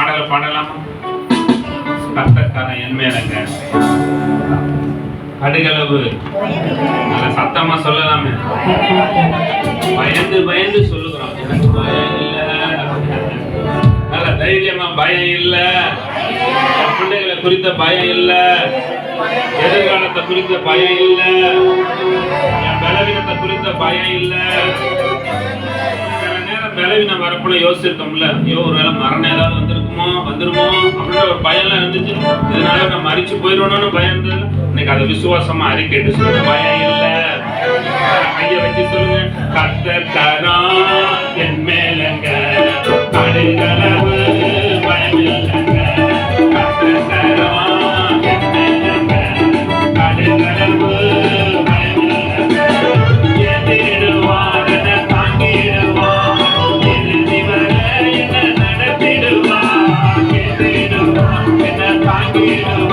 பாடலாமா. கத்தக்காரன் என் மேலங்க கடுகளவு நல்ல சத்தமா சொல்லலாமே. பயந்து பயந்து சொல்லுகிறோம். எனக்கு பயம் இல்ல. நல்ல தைரியமா பயம் இல்ல. பிள்ளைகளை குறித்த பயம் இல்ல. எதிர்காலத்தை குறித்த பயம் இல்லை. வரப்போல யோசிச்சிருக்கோம்ல. ஐயோ ஒருவேளை மரணம் ஏதாவது வந்திருக்குமோ வந்துருமோ அப்படின்ற ஒரு பயம்லாம் இருந்துச்சு. இதனால நான் மறிச்சு போயிடணும்னு பயம் இருந்தது. இன்னைக்கு அதை விசுவாசமா அறிக்கைட்டு சொல்லுங்க. பயம் இல்லை. கைய வச்சு சொல்லுங்க. கத்த தரா Thank you.